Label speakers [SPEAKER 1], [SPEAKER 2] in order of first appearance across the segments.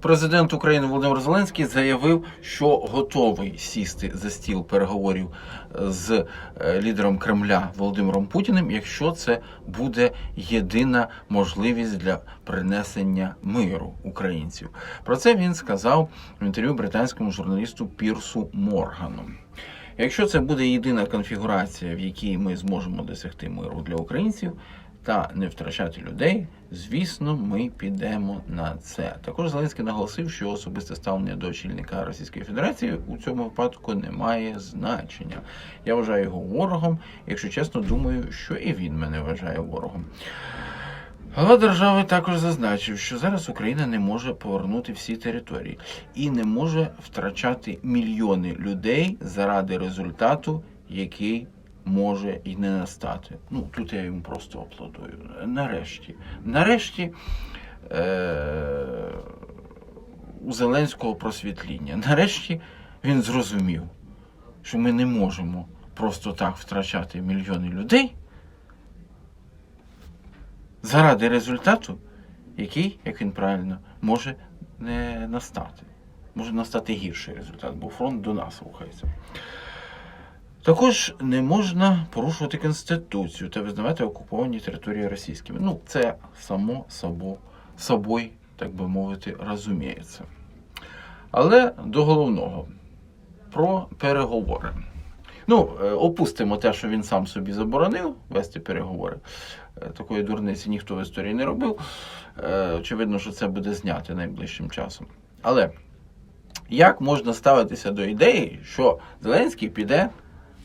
[SPEAKER 1] Президент України Володимир Зеленський заявив, що готовий сісти за стіл переговорів з е, лідером Кремля Володимиром Путіним, якщо це буде єдина можливість для принесення миру українців. Про це він сказав в інтерв'ю британському журналісту Пірсу Моргану. Якщо це буде єдина конфігурація, в якій ми зможемо досягти миру для українців та не втрачати людей, звісно, ми підемо на це. Також Зеленський наголосив, що особисте ставлення до очільника Російської Федерації у цьому випадку не має значення. Я вважаю його ворогом. Якщо чесно, думаю, що і він мене вважає ворогом. Глава держави також зазначив, що зараз Україна не може повернути всі території і не може втрачати мільйони людей заради результату, який може і не настати. Ну тут я йому просто аплодую. Нарешті, нарешті. Е- у Зеленського просвітління. Нарешті він зрозумів, що ми не можемо просто так втрачати мільйони людей заради результату, який, як він правильно, може не настати. Може настати гірший результат, бо фронт до нас рухається. Також не можна порушувати Конституцію та визнавати окуповані території російськими. Ну, це само собо, собою, так би мовити, розуміється. Але до головного про переговори. Ну, е, опустимо те, що він сам собі заборонив вести переговори. Е, Такої дурниці ніхто в історії не робив. Е, Очевидно, що це буде знято найближчим часом. Але як можна ставитися до ідеї, що Зеленський піде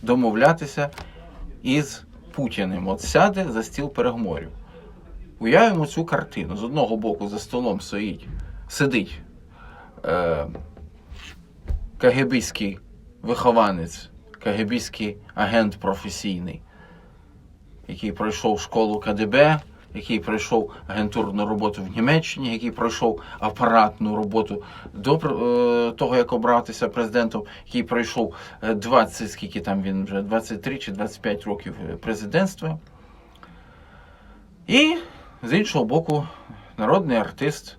[SPEAKER 1] домовлятися із Путіним? От сяде за стіл переговорів. Уявимо цю картину. З одного боку за столом стоїть, сидить е, КГБський вихованець, КГБський агент професійний, який пройшов школу КДБ, який пройшов агентурну роботу в Німеччині, який пройшов апаратну роботу до е, того, як обратися президентом, який пройшов е, 20, скільки там він вже 23 чи 25 років е, президентства. І з іншого боку, народний артист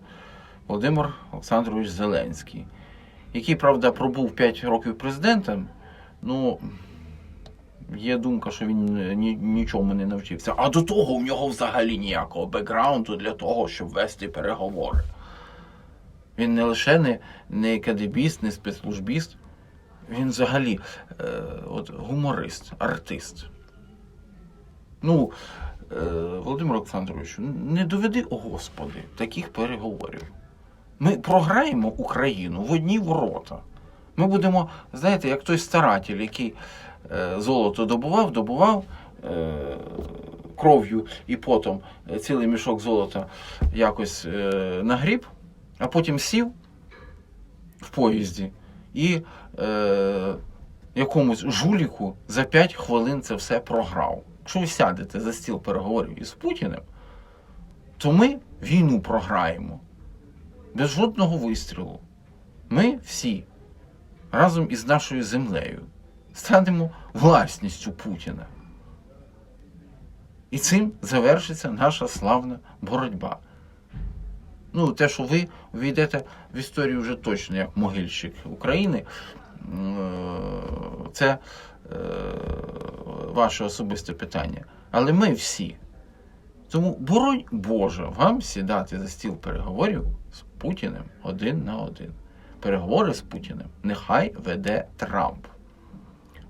[SPEAKER 1] Володимир Олександрович Зеленський, який, правда, пробув 5 років президентом. Ну, є думка, що він е, ні, нічому не навчився. А до того у нього взагалі ніякого бекграунду для того, щоб вести переговори. Він не лише не, не кадебіст, не спецслужбіст, він взагалі е, от, гуморист, артист. Ну, е, Володимир Олександрович, не доведи, о Господи, таких переговорів. Ми програємо Україну в одні ворота. Ми будемо, знаєте, як той старатель, який золото добував, добував е, кров'ю і потом е, цілий мішок золота якось е, нагріб, а потім сів в поїзді і е, якомусь жуліку за 5 хвилин це все програв. Якщо ви сядете за стіл переговорів із Путіним, то ми війну програємо без жодного вистрілу. Ми всі разом із нашою землею станемо власністю Путіна. І цим завершиться наша славна боротьба. Ну, те, що ви увійдете в історію вже точно як могильщик України, е, це е, ваше особисте питання. Але ми всі. Тому, боронь Боже, вам сідати за стіл переговорів з Путіним один на один. Переговори з Путіним нехай веде Трамп.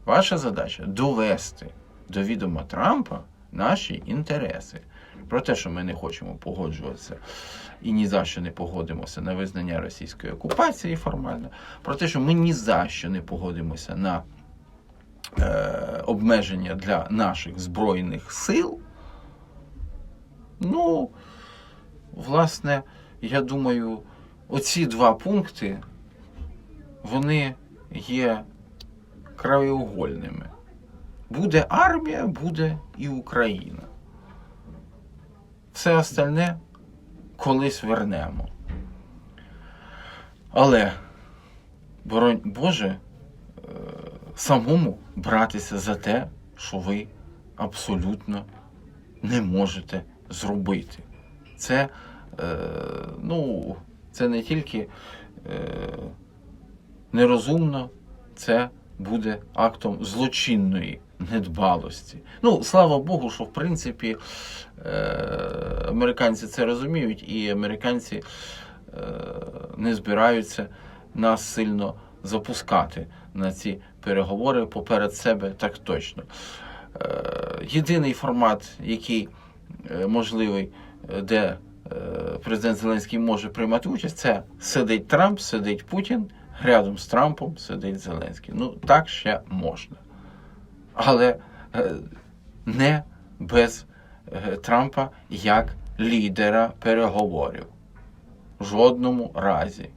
[SPEAKER 1] Ваша задача довести до відома Трампа наші інтереси. Про те, що ми не хочемо погоджуватися і ні за що не погодимося на визнання російської окупації формально, про те, що ми ні за що не погодимося на е, обмеження для наших збройних сил. Ну, власне, я думаю, оці два пункти вони є краєугольними. Буде армія, буде і Україна. Все остальне колись вернемо. Але, боронь Боже, е, самому братися за те, що ви абсолютно не можете зробити. Це, е, ну, Це не тільки е, нерозумно, це буде актом злочинної недбалості. Ну, слава Богу, що в принципі е, американці це розуміють, і американці е, не збираються нас сильно запускати на ці переговори поперед себе так точно. Е, єдиний формат, який можливий, де президент Зеленський може приймати участь, це сидить Трамп, сидить Путін, рядом з Трампом сидить Зеленський. Ну, так ще можна. Але е, не без е, Трампа як лідера переговорів. В жодному разі.